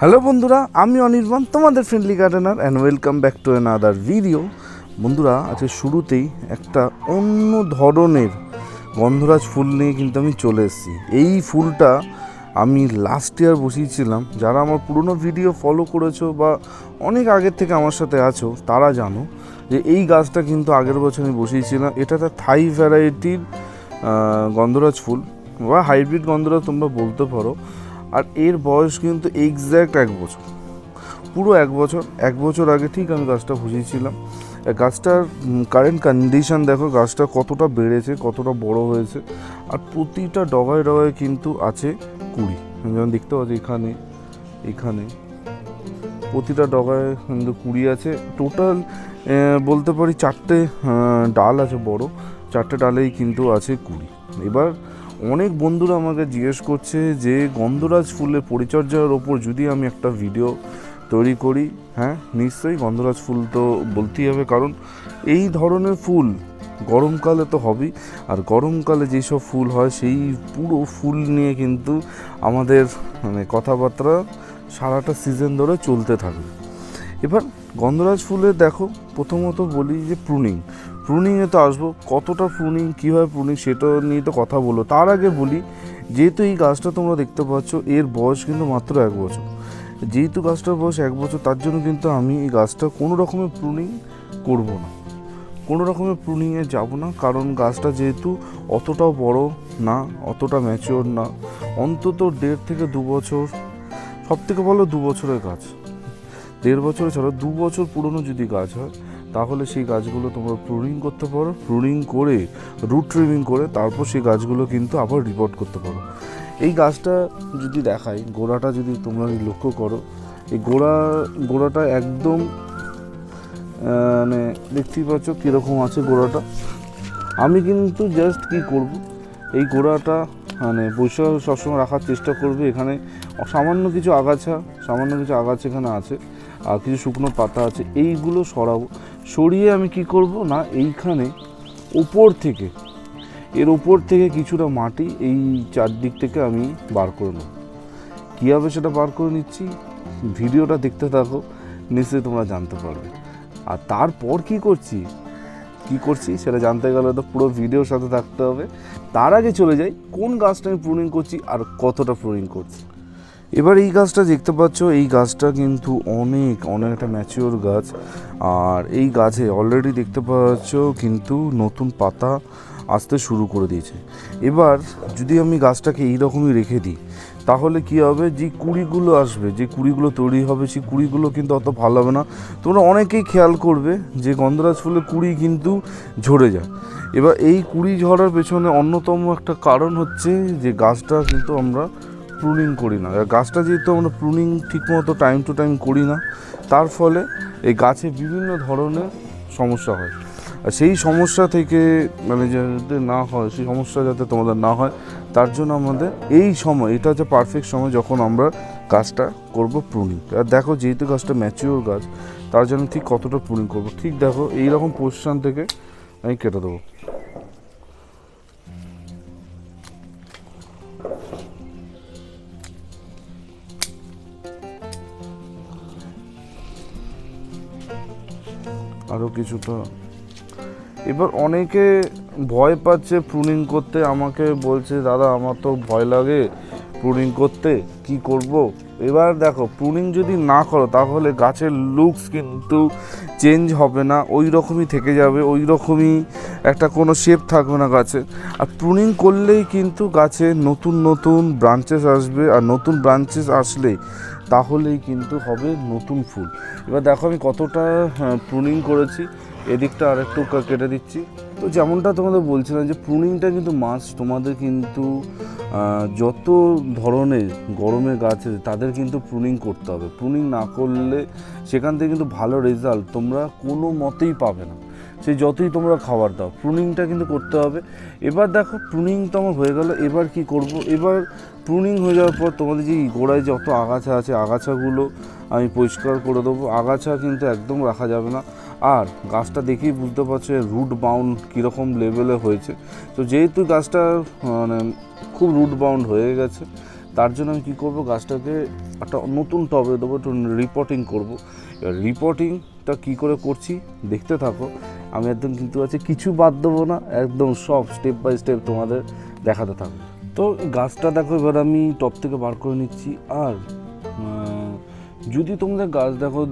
Hello বন্ধুরা, আমি অনির্বাণ, তোমাদের friendly gardener and welcome back to another video বন্ধুরা, আজকে শুরুতেই একটা অন্য ধরনের গন্ধরাজ ফুল নিয়ে কিন্তু আমি চলে এসেছি। এই ফুলটা আমি লাস্ট ইয়ার বসিয়েছিলাম। যারা আমার পুরনো ভিডিও ফলো করেছ বা অনেক আগের থেকে আমার সাথে আছো, তারা জানো যে এই গাছটা কিন্তু আগের বছর আমি বসিয়েছিলাম। এটা একটা থাই ভ্যারাইটির গন্ধরাজ ফুল বা হাইব্রিড গন্ধরাজ তোমরা বলতে পারো। আর এর বয়স কিন্তু এক্স্যাক্ট এক বছর। পুরো এক বছর এক বছর আগে ঠিক আমি গাছটা বুঝিয়েছিলাম। গাছটার কারেন্ট কন্ডিশন দেখো, গাছটা কতটা বেড়েছে, কতটা বড় হয়েছে, আর প্রতিটা ডগায় ডগায় কিন্তু আছে কুড়ি। যেমন দেখতে পাচ্ছি এখানে এখানে প্রতিটা ডগায় কিন্তু কুড়ি আছে। টোটাল বলতে পারি চারটে ডাল আছে বড়, চারটে ডালেই কিন্তু আছে কুড়ি। এবার অনেক বন্ধুরা আমাকে জিজ্ঞেস করছে যে, গন্ধরাজ ফুলের পরিচর্যার ওপর যদি আমি একটা ভিডিও তৈরি করি হ্যাঁ নিশ্চয়ই গন্ধরাজ ফুল তো বলতেই হবে, কারণ এই ধরনের ফুল গরমকালে তো হবেই, আর গরমকালে যেসব ফুল হয়, সেই পুরো ফুল নিয়ে কিন্তু আমাদের মানে কথাবার্তা সারাটা সিজন ধরে চলতে থাকবে। এবার গন্ধরাজ ফুলে দেখো, প্রথমত বলি যে প্রুনিং প্রুনিংয়ে তো আসব। কতটা প্রুনিং কীভাবে প্রুনিং সেটা নিয়ে তো কথা বলো তার আগে বলি, যেহেতু এই গাছটা তোমরা দেখতে পাচ্ছ, এর বয়স কিন্তু মাত্র এক বছর। যেহেতু গাছটার বয়স এক বছর, তার জন্য কিন্তু আমি এই গাছটা কোনো রকমের প্রুনিং করব না। কোনো রকমের প্রুনিংয়ে যাব না, কারণ গাছটা যেহেতু অতটাও বড় না, অতটা ম্যাচিওর না, অন্তত দেড় থেকে দু বছর সব থেকে ভালো দু বছরের গাছ। দেড় বছর ছাড়া দু বছর পুরনো যদি গাছ হয় তাহলে সেই গাছগুলো তোমরা প্রুনিং করতে পারো। প্রুনিং করে রুট ট্রিমিং করে, তারপর সেই গাছগুলো কিন্তু আবার রিপোর্ট করতে পারো। এই গাছটা যদি দেখাই, গোড়াটা যদি তোমরা লক্ষ্য করো, এই গোড়া, গোড়াটা একদম মানে দেখতেই পাচ্ছ কীরকম আছে গোড়াটা। আমি কিন্তু জাস্ট কি করব, এই গোড়াটা মানে বৈশাখ সবসময় রাখার চেষ্টা করবে। এখানে সামান্য কিছু আগাছা, সামান্য কিছু আগাছা এখানে আছে, আর কিছু শুকনো পাতা আছে, এইগুলো সরাবো। সরিয়ে আমি কি করব? না, এইখানে উপর থেকে। এর উপর থেকে কিছুটা মাটি এই চারদিক থেকে আমি বার করে নেব। কীভাবে সেটা বার করে নিচ্ছি? ভিডিওটা দেখতে থাকো, নিশ্চয়ই তোমরা জানতে পারবে। আর তারপর কি করছি? কি করছি সেটা জানতে গেলে তো পুরো ভিডিওর সাথে থাকতে হবে। তার আগে চলে যাই, কোন গাছটা আমি প্রুনিং করছি আর কতটা প্রুনিং করছি? এবার এই গাছটা দেখতে পাচ্ছ, এই গাছটা কিন্তু অনেক অনেক একটা ম্যাচিওর গাছ। আর এই গাছে অলরেডি দেখতে পাচ্ছ কিন্তু নতুন পাতা আসতে শুরু করে দিয়েছে। এবার যদি আমি গাছটাকে এই রকমই রেখে দিই, তাহলে কি হবে? যে কুড়িগুলো আসবে, যে কুড়িগুলো তৈরি হবে, সেই কুড়িগুলো কিন্তু অত ভালো হবে না। তোমরা অনেকেই খেয়াল করবে যে গন্ধরাজ ফুলের কুড়ি কিন্তু ঝরে যায়। এবার এই কুড়ি ঝরার পেছনে অন্যতম একটা কারণ হচ্ছে যে গাছটা কিন্তু আমরা প্রুনিং করি না। গাছটা যেহেতু আমরা প্রুনিং ঠিকমতো টাইম টু টাইম করি না, তার ফলে এই গাছে বিভিন্ন ধরনের সমস্যা হয়। আর সেই সমস্যা থেকে মানে যাতে না হয়, সেই সমস্যা যাতে তোমাদের না হয়, তার জন্য আমাদের এই সময়, এটা হচ্ছে পারফেক্ট সময় যখন আমরা গাছটা করব প্রুনিং আর দেখো যেহেতু গাছটা ম্যাচিওর গাছ, তার জন্য ঠিক কতটা প্রুনিং করব? ঠিক দেখো এই রকম পজিশন থেকে আমি কেটে দেবো। আরও কিছুটা এবার অনেকে ভয় পাচ্ছে প্রুনিং করতে। আমাকে বলছে, দাদা, আমার তো ভয় লাগে প্রুনিং করতে। কি করব? এবার দেখো প্রুনিং যদি না করো, তাহলে গাছের লুকস কিন্তু চেঞ্জ হবে না। ওই রকমই থেকে যাবে, ওই রকমই একটা কোনো শেপ থাকবে না গাছে। আর প্রুনিং করলেই কিন্তু গাছে নতুন নতুন ব্রাঞ্চেস আসবে। আর নতুন ব্রাঞ্চেস আসলেই তাহলেই কিন্তু হবে নতুন ফুল। এবার দেখো আমি কতটা প্রুনিং করেছি। এদিকটা আর একটু কেটে দিচ্ছি। তো যেমনটা তোমাদের বলছিলাম যে প্রুনিংটা কিন্তু মাছ তোমাদের কিন্তু যত ধরনের গরমে গাছ আছে, তাদের কিন্তু প্রুনিং করতে হবে। প্রুনিং না করলে সেখান থেকে কিন্তু ভালো রেজাল্ট তোমরা কোনো মতেই পাবে না। সে যতই তোমরা খাবার দাও প্রুনিংটা কিন্তু করতে হবে। এবার দেখো প্রুনিং তো আমার হয়ে গেল, এবার কি করব? এবার প্রুনিং হয়ে যাওয়ার পর তোমাদের যে গোড়ায় যত আগাছা আছে, আগাছাগুলো আমি পরিষ্কার করে দেবো। আগাছা কিন্তু একদম রাখা যাবে না। আর গাছটা দেখেই বুঝতে পারছ রুট বাউন্ড কীরকম লেভেলে হয়েছে। তো যেহেতু গাছটা মানে খুব রুট বাউন্ড হয়ে গেছে, তার জন্য আমি কী করব? গাছটাকে একটা নতুন টবে দেবো, একটু রিপোর্টিং করব। এবার রিপোর্টিংটা কী করে করছি, দেখতে থাকো। আমি একদম কিন্তু আছে। কিছু বাদ দেবো না, একদম সব স্টেপ বাই স্টেপ তোমাদের দেখাতে থাকব। তো গাছটা দেখো, এবার আমি টপ থেকে বার করে নিচ্ছি। আর যদি তোমাদের গাছ দেখো,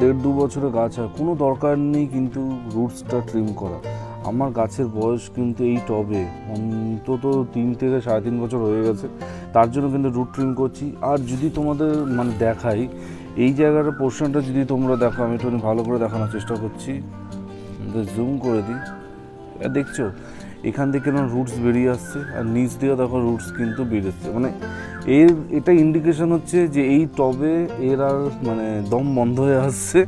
দেড় দু বছরের গাছ হয়, কোনো দরকার নেই কিন্তু রুটসটা ট্রিম করা। আমার গাছের বয়স কিন্তু এই টবে অন্তত তিন থেকে সাড়ে তিন বছর হয়ে গেছে। তার জন্য কিন্তু রুট ট্রিম করছি। আর যদি তোমাদের মানে দেখাই, এই জায়গাটার পোর্শনটা যদি তোমরা দেখো, আমি একটু ভালো করে দেখানোর চেষ্টা করছি। জুম করে দিই। দেখছ? এখান থেকে কেন রুটস বেরিয়ে আসছে, আর নিচ দিয়ে দেখো রুটস কিন্তু বেরোচ্ছে। মানে এর, এটা ইন্ডিকেশন হচ্ছে যে এই টবে এর আর মানে দম বন্ধ হয়ে আসছে।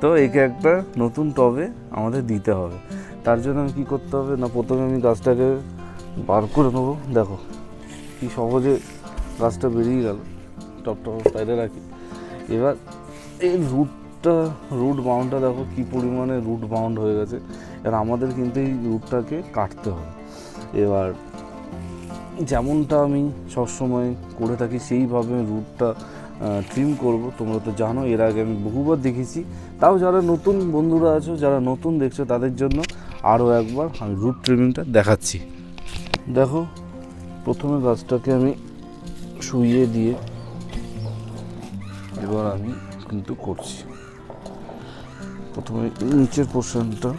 তো একে একটা নতুন টবে আমাদের দিতে হবে। তার জন্য আমি কী করতে হবে না, প্রথমে আমি গাছটাকে বার করে নেব। দেখো, কি সহজে গাছটা বেরিয়ে গেল। টপটা সাইডে রাখি। এবার এই রুটটা রুট বাউন্ডটা দেখো কি পরিমাণে রুট বাউন্ড হয়ে গেছে। এবার আমাদের কিন্তু এই রুটটাকে কাটতে হবে। এবার যেমনটা আমি সবসময় করে থাকি, সেইভাবে রুটটা ট্রিম করব। তোমরা তো জানো, এর আগে আমি বহুবার দেখেছি। তাও যারা নতুন বন্ধুরা আছো, যারা নতুন দেখছ, তাদের জন্য আরও একবার আমি রুট ট্রিমিংটা দেখাচ্ছি। দেখো, প্রথমে গাছটাকে আমি শুইয়ে দিয়ে এবার আমি কিন্তু করছি। প্রথমে নিচের পোর্শনটা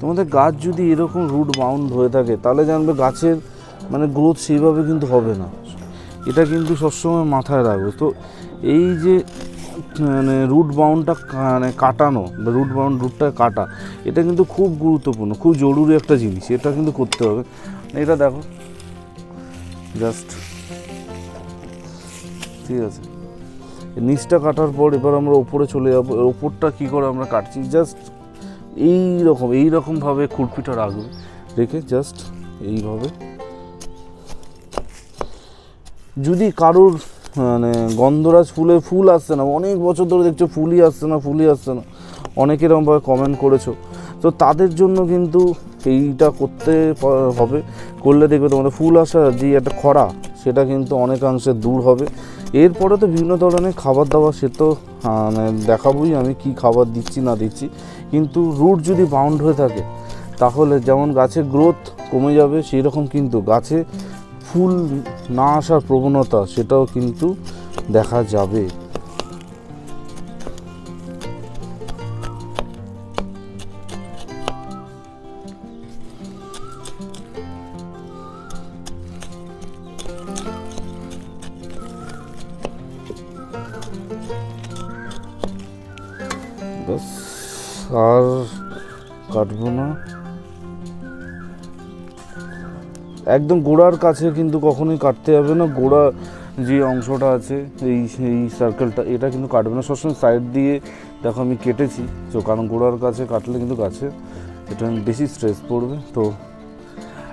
তোমাদের গাছ যদি এরকম রুট বাউন্ড হয়ে থাকে, তাহলে জানবে গাছের মানে গ্রোথ সেইভাবে কিন্তু হবে না। এটা কিন্তু সবসময় মাথায় রাখবে। তো এই যে মানে রুট বাউন্ডটা মানে কাটানো, বা রুট বাউন্ড রুটটা কাটা, এটা কিন্তু খুব গুরুত্বপূর্ণ, খুব জরুরি একটা জিনিস, এটা কিন্তু করতে হবে। এটা দেখো জাস্ট ঠিক আছে। নিচটা কাটার পর এবার আমরা ওপরে চলে যাব। ওপরটা কী করে আমরা কাটছি? জাস্ট এই রকম, এই রকমভাবে খুরপিটা রাখবে। রেখে জাস্ট এইভাবে। যদি কারোর মানে গন্ধরাজ ফুলে ফুল আসছে না, অনেক বছর ধরে দেখছ ফুলই আসছে না, ফুলই আসছে না। অনেক এরকমভাবে কমেন্ট করেছ। তো তাদের জন্য কিন্তু এইটা করতে হবে। করলে দেখবে তোমাদের ফুল আসার যে একটা খরা, সেটা কিন্তু অনেকাংশে দূর হবে। এরপরে তো বিভিন্ন ধরনের খাবার দাবার সে তো মানে দেখাবোই আমি কি খাবার দিচ্ছি, না দিচ্ছি। কিন্তু রুট যদি বাউন্ড হয়ে থাকে, তাহলে যেমন গাছের গ্রোথ কমে যাবে সেই রকম কিন্তু গাছে ফুল না আসার প্রবণতা সেটাও কিন্তু দেখা যাবে। আর কাটবো না। একদম গোড়ার কাছে কিন্তু কখনোই কাটতে যাবে না। গোড়া যে অংশটা আছে, এই এই সার্কেলটা এটা কিন্তু কাটবে না। সবসময় সাইড দিয়ে দেখো আমি কেটেছি, তো কারণ গোড়ার কাছে কাটলে কিন্তু গাছে এটা বেশি স্ট্রেস পড়বে, তো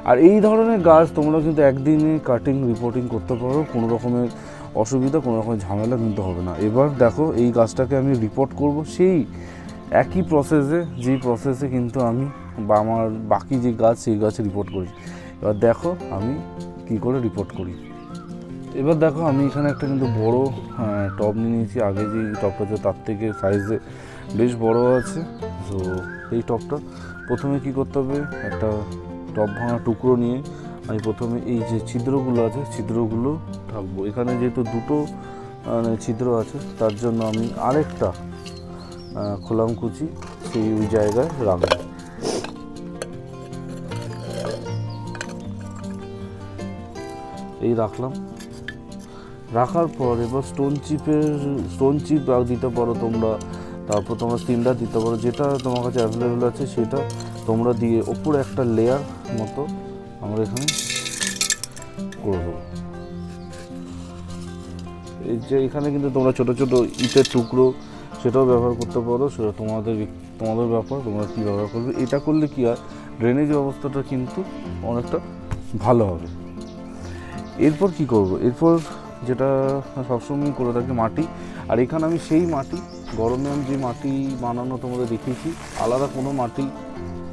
আর এই ধরনের গাছ তোমরা কিন্তু একদিনে কাটিং রিপোর্টিং করতে পারো। কোনো রকমের অসুবিধা, কোনো রকম ঝামেলা কিন্তু হবে না। এবার দেখো, এই গাছটাকে আমি রিপোর্ট করব। সেই একই প্রসেসে যেই প্রসেসে কিন্তু আমি বা আমার বাকি যে গাছ, সেই গাছে রিপোর্ট করি এবার দেখো আমি কি করে রিপোর্ট করি। এবার দেখো, আমি এখানে একটা কিন্তু বড় টব নিয়ে নিয়েছি। আগে যে টবটা ছিল, তার থেকে সাইজে বেশ বড় আছে। তো এই টবটা প্রথমে কি করতে হবে? একটা টব ভাঙা টুকরো নিয়ে আমি প্রথমে এই যে ছিদ্রগুলো আছে ছিদ্রগুলো থাকব এখানে যেহেতু দুটো মানে ছিদ্র আছে তার জন্য আমি আরেকটা আহ, খোলাম কুচি সেই ওই জায়গায় রাখব। এই রাখলাম। রাখার পর এবার স্টোন চিপের স্টোন চিপ দিতে পারো তোমরা তারপর তোমরা স্টিমটা দিতে পারো। যেটা তোমার কাছে অ্যাভেলেবেল আছে সেটা তোমরা দিয়ে ওপরে একটা লেয়ার মতো আমরা এখানে করে দেবো। এই যে এখানে কিন্তু তোমরা ছোট ছোট ইটের টুকরো সেটাও ব্যবহার করতে পারো, সেটা তোমাদের তোমাদের ব্যাপার, তোমরা কী ব্যবহার করবে? এটা করলে কী হয় ড্রেনেজ ব্যবস্থাটা কিন্তু অনেকটা ভালো হবে। এরপর কি করব? এরপর যেটা সবসময় করে থাকি মাটি, আর এখানে আমি সেই মাটি, গরমে আমি যে মাটি বানানো তোমাদের দেখিয়েছি, আলাদা কোনো মাটি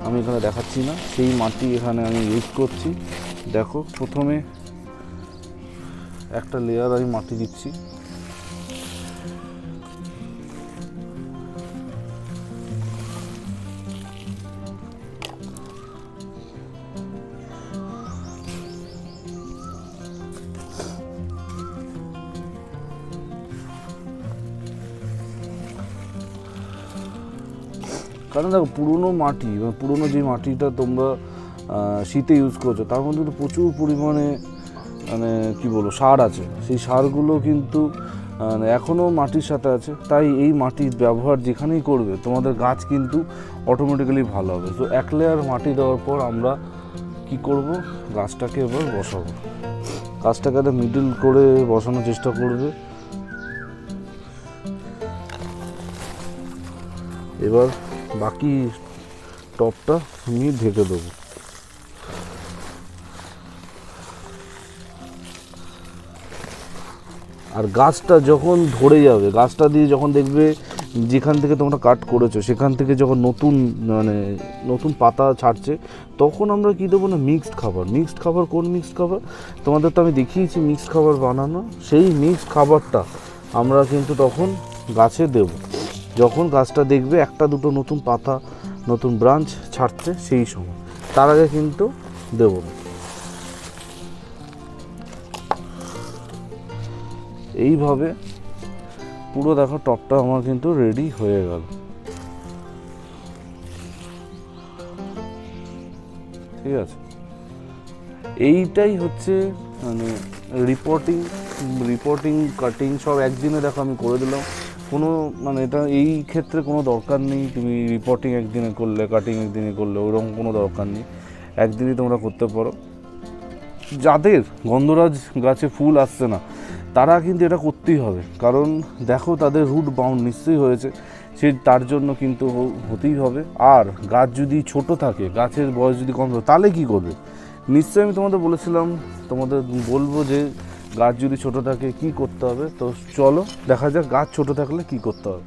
আমি এখানে দেখাচ্ছি না। সেই মাটি এখানে আমি ইউজ করছি। দেখো, প্রথমে একটা লেয়ার আমি মাটি দিচ্ছি। কারণ দেখো পুরনো মাটি বা পুরনো যে মাটিটা তোমরা শীতে ইউজ করছ, তার মধ্যে তো প্রচুর পরিমাণে মানে কি বলব, সার আছে। সেই সারগুলো কিন্তু মানে এখনও মাটির সাথে আছে। তাই এই মাটির ব্যবহার যেখানেই করবে, তোমাদের গাছ কিন্তু অটোমেটিক্যালি ভালো হবে। তো এক লেয়ার মাটি দেওয়ার পর আমরা কি করব? গাছটাকে এবার বসাবো। গাছটাকে একটা মিডল করে বসানোর চেষ্টা করবে। এবার বাকি টপটা আমি ঢেকে দেবো। আর গাছটা যখন ধরে যাবে, গাছটা দিয়ে যখন দেখবে যেখান থেকে তোমরা কাট করেছ, সেখান থেকে যখন নতুন মানে নতুন পাতা ছাড়ছে, তখন আমরা কী দেবো না মিক্সড খাবার। মিক্সড খাবার কোন মিক্সড খাবার? তোমাদের তো আমি দেখিয়েছি মিক্সড খাবার বানানো। সেই মিক্সড খাবারটা আমরা কিন্তু তখন গাছে দেব। যখন গাছটা দেখবে একটা দুটো নতুন পাতা, নতুন ব্রাঞ্চ ছাড়ছে, সেই সময়। তার আগে কিন্তু দেবো না। এইভাবে পুরো দেখো টপটা আমার কিন্তু রেডি হয়ে গেল। ঠিক আছে? এইটাই হচ্ছে মানে রিপোর্টিং রিপোর্টিং কাটিং সব একদিনে দেখো আমি করে দিলাম। কোনো মানে এটা, এই ক্ষেত্রে কোনো দরকার নেই। তুমি রিপোর্টিং একদিনে করলে কাটিং একদিনে করলে, ওরকম কোনো দরকার নেই। একদিনই তোমরা করতে পারো। যাদের গন্ধরাজ গাছে ফুল আসছে না, তারা কিন্তু এটা করতেই হবে। কারণ দেখো, তাদের রুট বাউন্ড নিশ্চয়ই হয়েছে। সে, তার জন্য কিন্তু হতেই হবে। আর গাছ যদি ছোট থাকে, গাছের বয়স যদি কম থাকে, তাহলে কী করবে? নিশ্চয়ই আমি তোমাদের বলেছিলাম, তোমাদের বলব যে গাছ যদি ছোট থাকে কি করতে হবে? তো চলো, দেখা যাক গাছ ছোট থাকলে কি করতে হবে।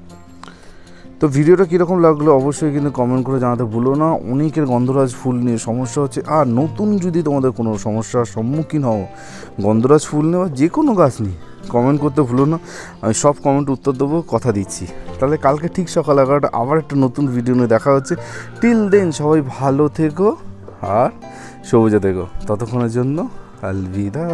তো ভিডিওটা কীরকম লাগল অবশ্যই কিন্তু কমেন্ট করে জানাতে ভুলো না। অনেকের গন্ধরাজ ফুল নিয়ে সমস্যা হচ্ছে। আর নতুন যদি তোমাদের কোনো সমস্যার সম্মুখীন হও, গন্ধরাজ ফুল নেওয়া যে কোনো গাছ নিয়ে কমেন্ট করতে ভুলো না। আমি সব কমেন্ট উত্তর দেবো, কথা দিচ্ছি। তাহলে কালকে ঠিক সকাল এগারোটা, আবার একটা নতুন ভিডিও নিয়ে দেখা হচ্ছে। টিল দেন সবাই ভালো থেকো আর সবুজে থেকো। ততক্ষণের জন্য আলবিদা।